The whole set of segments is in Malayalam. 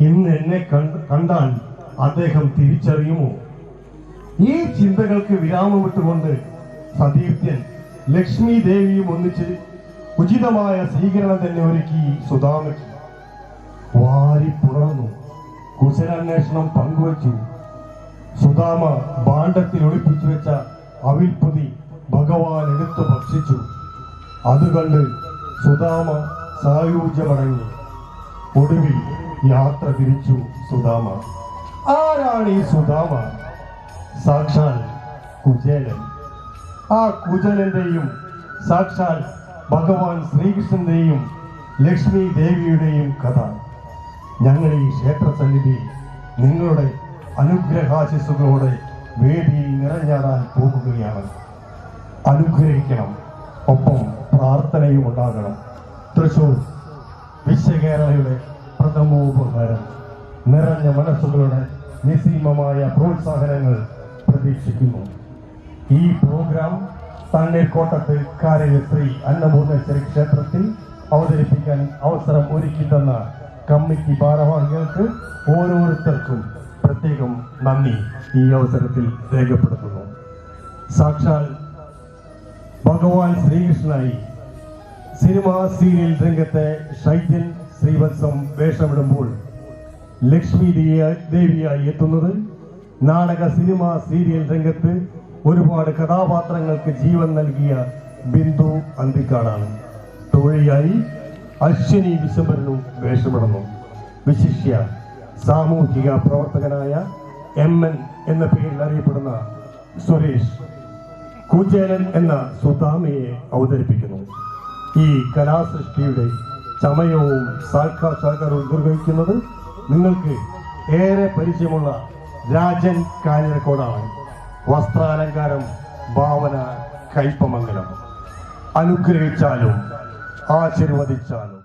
ഇന്ന് എന്നെ കണ്ടാൽ അദ്ദേഹം തിരിച്ചറിയുമോ? ഈ ചിന്തകൾക്ക് വിരാമമിട്ടുകൊണ്ട് സതീർത്ഥ്യൻ ലക്ഷ്മി ദേവിയും ഒന്നിച്ച് ഉചിതമായ സ്വീകരണം തന്നെ ഒരുക്കി സുധാമയ്ക്ക്. വാരി പുണർന്നു. കുശലാന്വേഷണം പങ്കുവച്ചു. സുധാമ ഭാണ്ഡത്തിൽ ഒളിപ്പിച്ചു വെച്ച അവിൽപ്പൊതി ഭഗവാൻ എടുത്തു ഭക്ഷിച്ചു. അതുകണ്ട് സുധാമ സായൂജ്യമടങ്ങി. ഒടുവിൽ യാത്ര തിരിച്ചു സുധാമ. ആരാണ് ഈ സുധാമ? സാക്ഷാൽ കുചേലൻ. ആ കുചേലന്റെയും സാക്ഷാൽ ഭഗവാൻ ശ്രീകൃഷ്ണന്റെയും ലക്ഷ്മി ദേവിയുടെയും കഥ. ഞങ്ങൾ ഈ ക്ഷേത്ര സന്നിധി നിങ്ങളുടെ അനുഗ്രഹാശിസുകളോടെ വേദിയിൽ നിറഞ്ഞാടാൻ പോകുകയാണ്. അനുഗ്രഹിക്കണം ഒപ്പം പ്രാർത്ഥനയും ഉണ്ടാകണം. തൃശൂർ വിശ്വകേരളയുടെ പ്രഥമോപഹാരം നിറഞ്ഞ മനസ്സുകളുടെ നിസീമമായ പ്രോത്സാഹനങ്ങൾ പ്രതീക്ഷിക്കുന്നു. ഈ പ്രോഗ്രാം തണ്ണീർക്കോട്ടത്ത് കാരക അന്നപൂർണേശ്വരി ക്ഷേത്രത്തിൽ അവതരിപ്പിക്കാൻ അവസരം ഒരുക്കി തന്ന കമ്മിറ്റി ഭാരവാഹികൾക്ക് ഓരോരുത്തർക്കും പ്രത്യേകം നന്ദി ഈ അവസരത്തിൽ രേഖപ്പെടുത്തുന്നു. സാക്ഷാൽ ഭഗവാൻ ശ്രീകൃഷ്ണനായി സിനിമാ സീരിയൽ രംഗത്തെ ഷൈജൻ ശ്രീവത്സം വേഷമിടുമ്പോൾ ലക്ഷ്മി ദേവിയായി എത്തുന്നത് നാടക സിനിമ സീരിയൽ രംഗത്ത് ഒരുപാട് കഥാപാത്രങ്ങൾക്ക് ജീവൻ നൽകിയ ബിന്ദു അന്തിക്കാടാണ്. തോഴിയായി അശ്വിനി വിശംബരനും വേഷമിടുന്നു. വിശിഷ്യ സാമൂഹിക പ്രവർത്തകനായ എം എൻ എന്ന പേരിൽ അറിയപ്പെടുന്ന സുരേഷ് കുചേലൻ എന്ന സുതാമയെ അവതരിപ്പിക്കുന്നു. ഈ കലാസൃഷ്ടിയുടെ ചമയവും സാക്ഷാത്കാരവും നിർവഹിക്കുന്നത് നിങ്ങൾക്ക് ഏറെ പരിചയമുള്ള രാജൻ കാഞ്ഞിരക്കോടാണ്. വസ്ത്രാലങ്കാരം ഭാവന കൈപ്പമംഗലം അനുഗ്രഹിച്ചാലും ആശീർവദിച്ചാലും.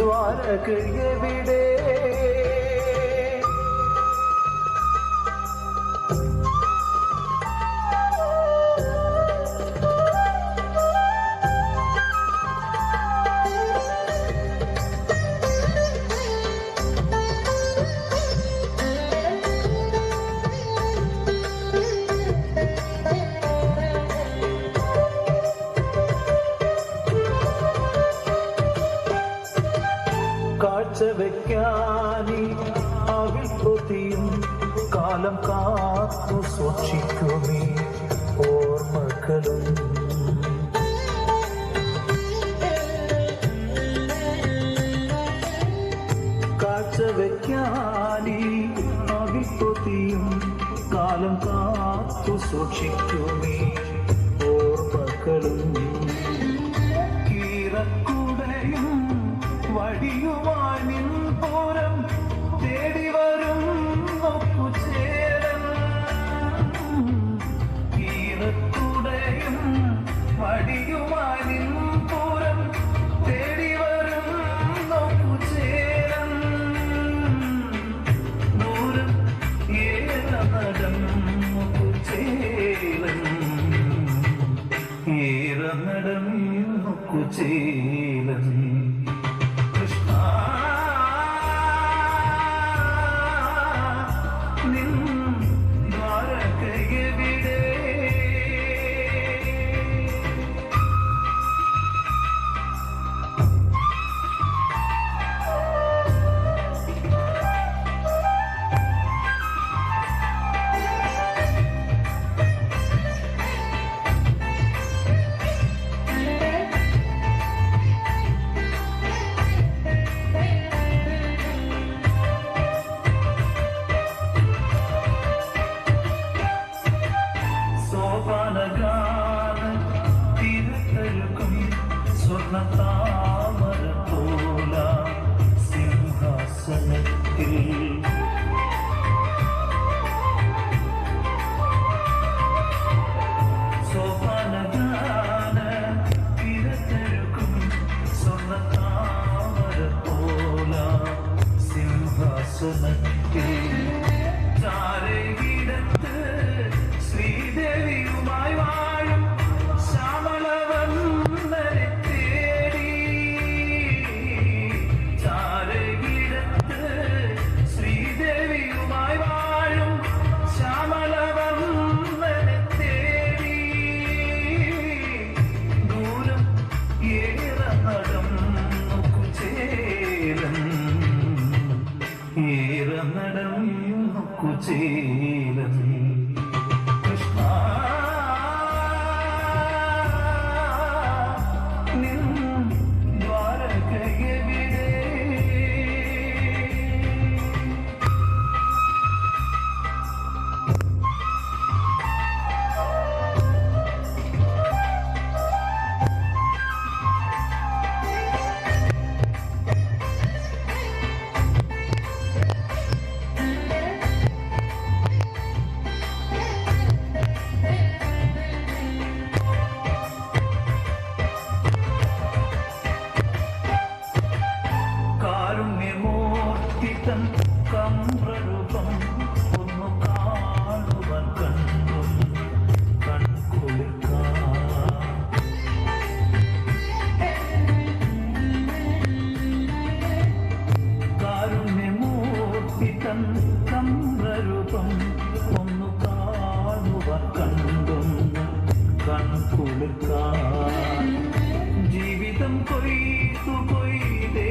ദ്വാരകയെവിടെ സർവജ്ഞാനി അവിഭുതിയും കാലം കാത്തു സൂക്ഷിക്കുമീ ഓർമ്മകളും കാഴ്ചവയ്ക്കാനി അവിഭുതിയും കാലം കാത്തു സൂക്ഷിക്കും നടന്നു കുചേലൻ कोई तू कोई दे